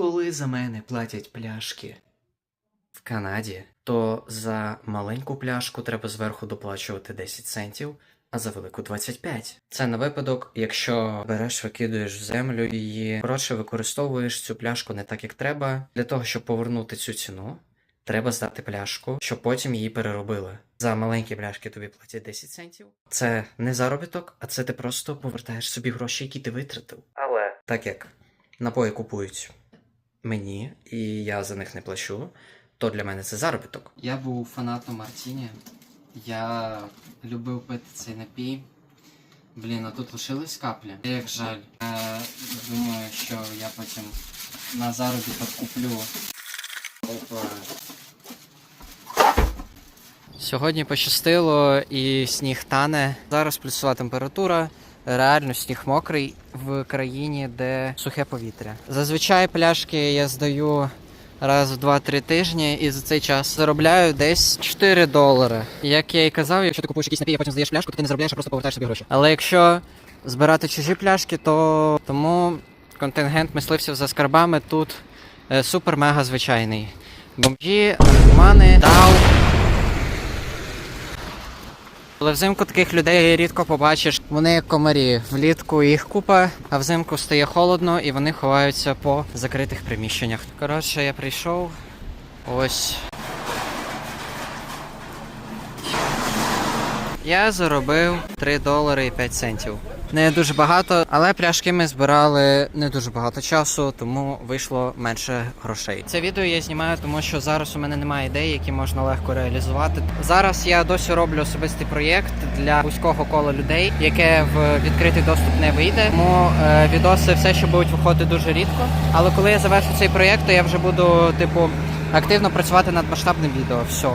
коли за мене платять пляшки в Канаді, то за маленьку пляшку треба зверху доплачувати 10 центів, а за велику 25. Це на випадок, якщо береш, викидуєш в землю її, коротше, використовуєш цю пляшку не так, як треба. Для того, щоб повернути цю ціну, треба здати пляшку, щоб потім її переробили. За маленькі пляшки тобі платять 10 центів. Це не заробіток, а це ти просто повертаєш собі гроші, які ти витратив. Але так як напої купують мені, і я за них не плачу, то для мене це заробіток. Я був фанатом Мартіні. Я любив пити цей напій. Блін, а тут лишились каплі. Як жаль. Я думаю, що я потім на заробіток куплю. Опа. Сьогодні пощастило і сніг тане. Зараз плюсова температура. Реально сніг мокрий в країні, де сухе повітря. Зазвичай пляшки я здаю раз в 2-3 тижні, і за цей час заробляю десь 4 долари. Як я і казав, якщо ти купуєш якийсь напій, а потім здаєш пляшку, то ти не заробляєш, а просто повертаєш собі гроші. Але якщо збирати чужі пляшки, то тому контингент мисливців за скарбами тут е, супер-мега звичайний. Бомжі, наркомани, дау. Але взимку таких людей рідко побачиш. Вони як комарі. Влітку їх купа, а взимку стає холодно і вони ховаються по закритих приміщеннях. Коротше, я прийшов. Ось. Я заробив 3 долари і 5 центів. Не дуже багато, але пляшки ми збирали не дуже багато часу, тому вийшло менше грошей. Це відео я знімаю, тому що зараз у мене немає ідей, які можна легко реалізувати. Зараз я досі роблю особистий проєкт для вузького кола людей, яке в відкритий доступ не вийде. Тому е, відоси все, що будуть виходити дуже рідко. Але коли я завершу цей проєкт, то я вже буду, типу, активно працювати над масштабним відео. Все.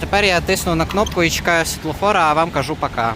Тепер я тисну на кнопку і чекаю світлофора, а вам кажу пока.